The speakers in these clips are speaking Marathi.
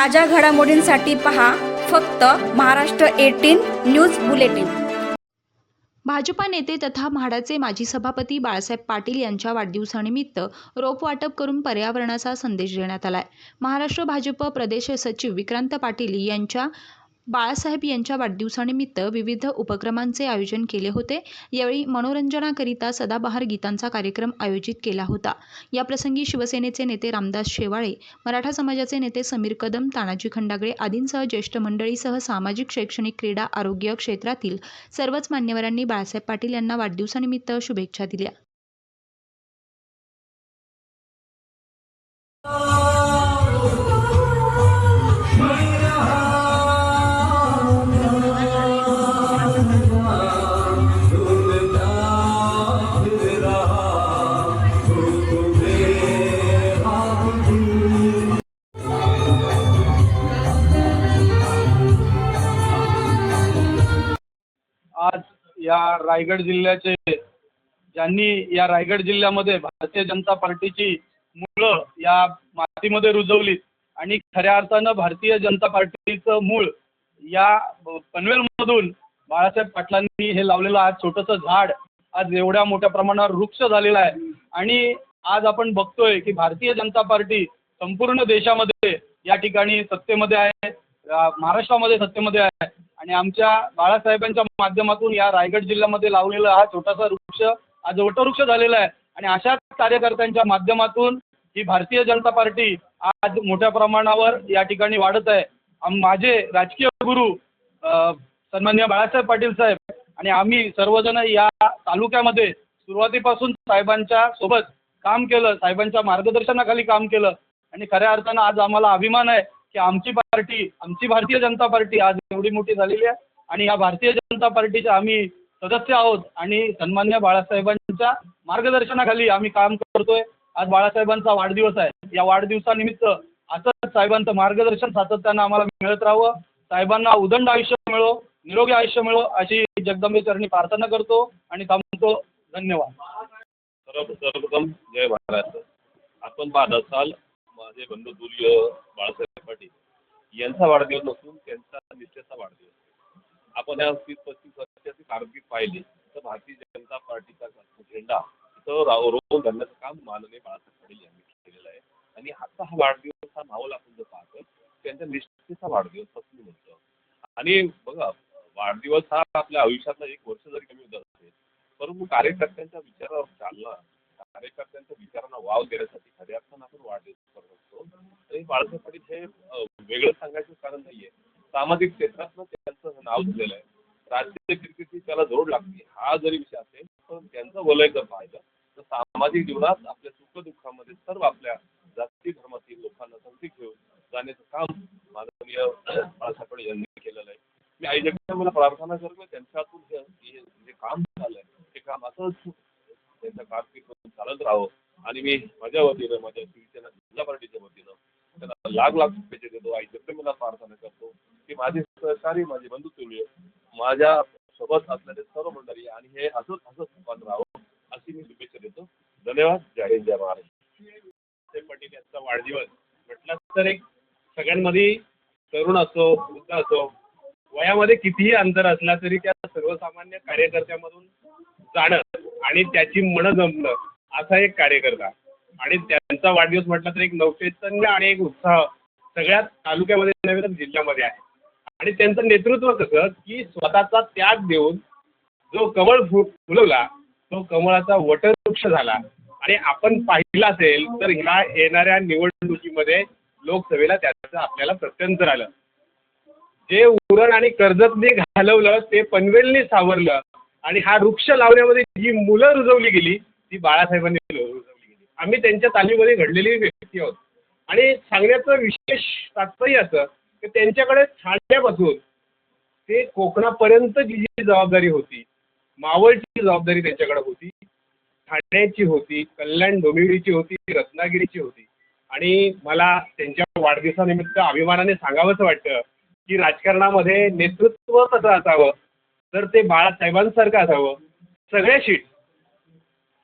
ताज्या घडामोडींसाठी पहा फक्त Maharashtra eighteen news bulletin. Bhajpa नेते तथा म्हाडाचे माजी सभापती बाळासाहेब पाटील यांच्या वाढदिवसानिमित्त रोप वाटप करून पर्यावरणाचा संदेश देण्यात आलाय. महाराष्ट्र भाजप प्रदेश सचिव विक्रांत पाटील यांच्या बाळासाहेब यांच्या वाढदिवसानिमित्त विविध उपक्रमांचे आयोजन केले होते. यावेळी मनोरंजनाकरिता सदाबहार गीतांचा कार्यक्रम आयोजित केला होता. याप्रसंगी शिवसेनेचे नेते रामदास शेवाळे मराठा समाजाचे नेते समीर कदम तानाजी खंडागळे आदींसह ज्येष्ठ मंडळीसह सामाजिक शैक्षणिक क्रीडा आरोग्य क्षेत्रातील सर्वच मान्यवरांनी बाळासाहेब पाटील यांना वाढदिवसानिमित्त शुभेच्छा दिल्या. आज या रायगड जिल्ह्याचे ज्यांनी या रायगड जिल्ह्यामध्ये भारतीय जनता पार्टीची मुळं या मातीमध्ये रुजवलीत आणि खऱ्या अर्थानं भारतीय जनता पार्टीचं मूळ या पनवेलमधून बाळासाहेब पाटलांनी हे लावलेलं आज छोटंसं झाड आज एवढ्या मोठ्या प्रमाणावर वृक्ष झालेलं आहे. आणि आज आपण बघतोय की भारतीय जनता पार्टी संपूर्ण देशामध्ये या ठिकाणी सत्तेमध्ये आहे महाराष्ट्रामध्ये सत्तेमध्ये आहे. आणि आमच्या बाळासाहेबांच्या माध्यमातून या रायगड जिल्ह्यामध्ये लावलेला हा छोटासा वृक्ष आज वटवृक्ष झालेला आहे. आणि अशाच कार्यकर्त्यांच्या माध्यमातून ही भारतीय जनता पार्टी आज मोठ्या प्रमाणावर या ठिकाणी वाढत आहे. माझे राजकीय गुरु सन्माननीय बाळासाहेब पाटील साहेब आणि आम्ही सर्वजण या तालुक्यामध्ये सुरुवातीपासून साहेबांच्या सोबत काम केलं साहेबांच्या मार्गदर्शनाखाली काम केलं. आणि खऱ्या अर्थानं आज आम्हाला अभिमान आहे की आमची पार्टी आमची भारतीय जनता पार्टी आज एवढी मोठी झालेली आहे आणि या भारतीय जनता पार्टीचे आम्ही सदस्य आहोत आणि सन्मान्य बाळासाहेबांच्या मार्गदर्शनाखाली आम्ही काम करतोय. आज बाळासाहेबांचा वाढदिवस आहे. या वाढदिवसानिमित्त असंच साहेबांचं मार्गदर्शन सातत्यानं आम्हाला मिळत राहावं. साहेबांना उदंड आयुष्य मिळो निरोगी आयुष्य मिळो अशी जगदंबेचरणी प्रार्थना करतो आणि थांबतो. धन्यवाद. सर्व सर्वप्रथम जय महाराष्ट्र आपण पाहत असाल माझे बंधू तुल्य बाळासाहेब पाटील यांचा वाढदिवस नसून त्यांचा निष्ठेचा वाढदिवस. आपण या तीस पस्तीस वर्षाची कारकीर्द पाहिली तर भारतीय जनता पार्टीचा झेंडा इथं रोवून धरण्याचं काम माननीय बाळासाहेब पाटील यांनी केलेलं आहे. आणि आता हा वाढदिवस हा माहोल आपण जर पाहतो त्यांच्या निष्ठेचा वाढदिवस असं मी म्हणतो. आणि बघा वाढदिवस हा आपल्या आयुष्यातला एक वर्ष जरी कमी होत असेल परंतु कार्यकर्त्यांच्या विचारावर चालणं कार्यकर्त्यांच्या विचारांना वाव देण्यासाठी खऱ्या अर्थानं आपण वाढदिवस करत असतो आणि बाळासाहेब पाटील हे वेगळं सांगायचं कारण नाहीये. सामाजिक क्षेत्रातनं त्यांचं नाव दिलेलं आहे. राजकीय क्रिकेटची त्याला जोड लागते हा जरी विषय असेल तर त्यांचं वलय जर पाहिलं तर सामाजिक जीवनात आपल्या सुखदुःखामध्ये सर्व आपल्या जाती धर्मातील लोकांना संधी घेऊन जाण्याचं काम माननीय बाळासाहेब पाटील यांनी केलेलं आहे. मी आई मला प्रार्थना करतो त्यांच्यातून हे हे जे काम झालंय. ते काम असंच त्यांच्या कारकीर्द चालत राहावं. आणि मी माझ्या वतीनं माझ्या शिवसेना जिल्हा पार्टीच्या वतीनं त्यांना लाख लाख शुभेच्छा देतो आई जगदंबेला प्रार्थना करतो. की माझे सहकारी माझे बंधू तुल्य माझ्या सोबत असणारे सर्व मंडळी आणि हे असंच असंच सुखात राहावं अशी मी शुभेच्छा देतो. धन्यवाद. जय हिंद जय महाराष्ट्र. पटेल यांचा वाढदिवस म्हटलं तर एक सगळ्यांमध्ये तरुण असो वृद्ध असो वयामध्ये कितीही अंतर असला तरी त्या सर्वसामान्य कार्यकर्त्यामधून जाणं आणि त्याची मनं जमणं असा एक कार्यकर्ता. आणि त्यांचा वाढदिवस म्हटलं तर एक नवचैतन्य आणि एक उत्साह सगळ्याच तालुक्यामध्ये नव्हे तर जिल्ह्यामध्ये आहे. आणि त्यांचं नेतृत्व कसं की स्वतःचा त्याग देऊन जो कमळ फु फुलवला तो कमळाचा वटवृक्ष झाला. आणि आपण पाहिलं असेल तर ह्या येणाऱ्या निवडणुकीमध्ये लोकसभेला त्याचं आपल्याला प्रत्यंतर आलं. जे उरण आणि कर्जतने घालवलं ते पनवेलने सावरलं आणि हा वृक्ष लावण्यामध्ये जी मुलं रुजवली गेली ती बाळासाहेबांनी आम्ही त्यांच्या तालीमध्ये घडलेली व्यक्ती आहोत. आणि सांगण्याचं विशेष तात्पर्य असं की त्यांच्याकडे ठाण्यापासून ते कोकणापर्यंत जी जी जबाबदारी होती मावळची जबाबदारी त्यांच्याकडे होती ठाण्याची होती कल्याण डोंबिवलीची होती रत्नागिरीची होती. आणि मला त्यांच्या वाढदिवसानिमित्त अभिमानाने सांगावंसं वाटतं की राजकारणामध्ये नेतृत्व कसं असावं तर ते बाळासाहेबांसारखं असावं. सगळ्या शीट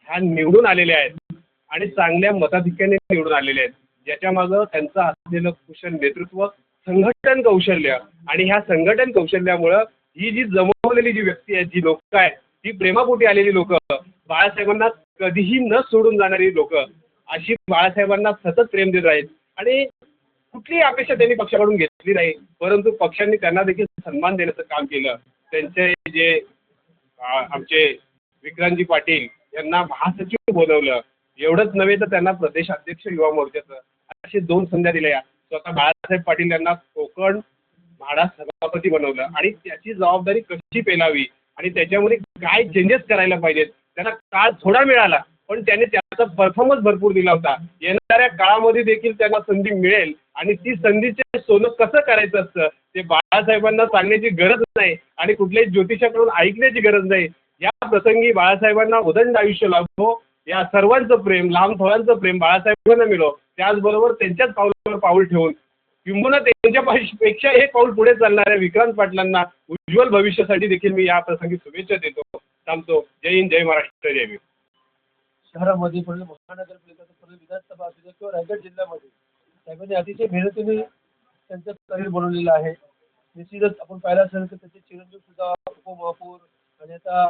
ह्या निवडून आलेल्या आहेत. आणि चांगल्या मताधिक्याने निवडून आलेले आहेत. ज्याच्यामागं त्यांचं असलेलं कुशल नेतृत्व संघटन कौशल्य आणि ह्या संघटन कौशल्यामुळं ही जी जमवलेली जी व्यक्ती आहे जी लोक आहेत ती प्रेमापोटी आलेली लोक बाळासाहेबांना कधीही न सोडून जाणारी लोक अशी बाळासाहेबांना सतत प्रेम देत आहेत. आणि कुठलीही अपेक्षा त्यांनी पक्षाकडून घेतली नाही परंतु पक्षांनी त्यांना देखील सन्मान देण्याचं काम केलं. त्यांचे जे आमचे विक्रांतजी पाटील यांना महासचिव बनवलं. एवढंच नव्हे तर त्यांना प्रदेशाध्यक्ष युवा मोर्चाचं असे दोन संध्या दिल्या. स्वतः बाळासाहेब पाटील यांना कोकण म्हाडा सभापती बनवलं आणि त्याची जबाबदारी कशी पेलावी आणि त्याच्यामध्ये काय चेंजेस करायला पाहिजेत त्यांना काळ थोडा मिळाला पण त्याने त्याचा परफॉर्मन्स भरपूर दिला होता. येणाऱ्या काळामध्ये देखील त्यांना संधी मिळेल आणि ती संधीचे सोनं कसं करायचं असतं ते बाळासाहेबांना सांगण्याची गरज नाही आणि कुठल्याही ज्योतिषाकडून ऐकण्याची गरज नाही. या प्रसंगी बाळासाहेबांना उदंड आयुष्य लाभो या सर्वांचं प्रेम लहान थोरांचं प्रेम बाळासाहेबांना मिळो त्याचबरोबर त्यांच्याच पावलावर पाऊल ठेवून किंबहुना त्यांच्या पेक्षा एक पाऊल पुढे चालणाऱ्या विक्रांत पाटलांना उज्ज्वल भविष्यासाठी देखील मी या प्रसंगी शुभेच्छा देतो. थांबतो जय हिंद जय महाराष्ट्र जय भीम. शहरामध्ये परत महानगरपालिका विधानसभा असू किंवा रायगड जिल्ह्यामध्ये साहेबांनी अतिशय मेहनतीने त्यांचं करिअर बनवलेलं आहे. निश्चितच आपण पाहिलं असेल तर त्याचे चिरंजीव सुद्धा उपमहापौर आणि आता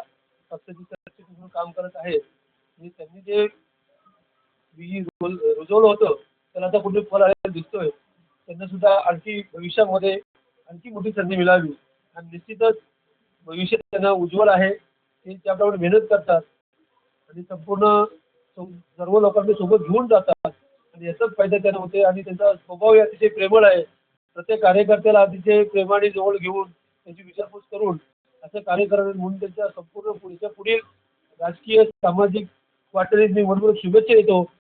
पक्षाचे सरचिटणीस म्हणून काम करत आहेत. म्हणजे त्यांनी जे रुजवलं रुजवलं होतं त्याला आता कुठे फल आलेलं दिसतोय. त्यांना सुद्धा आणखी भविष्यामध्ये आणखी मोठी संधी मिळावी. आणि निश्चितच भविष्य त्यांना उज्ज्वल आहे ते त्याप्रमाणे मेहनत करतात. आणि संपूर्ण सं- सर्व लोकांनी सोबत घेऊन जातात. आणि याचाच फायदा त्यांना होते. आणि त्यांचा स्वभावही अतिशय प्रेमळ आहे. प्रत्येक कार्यकर्त्याला अतिशय प्रेमाने जवळ घेऊन त्याची विचारपूस करून असं कार्य करावे म्हणून त्यांच्या संपूर्ण पुढच्या पुढील राजकीय सामाजिक वाटणीत मी मनपूर्वक शुभेच्छा देतो.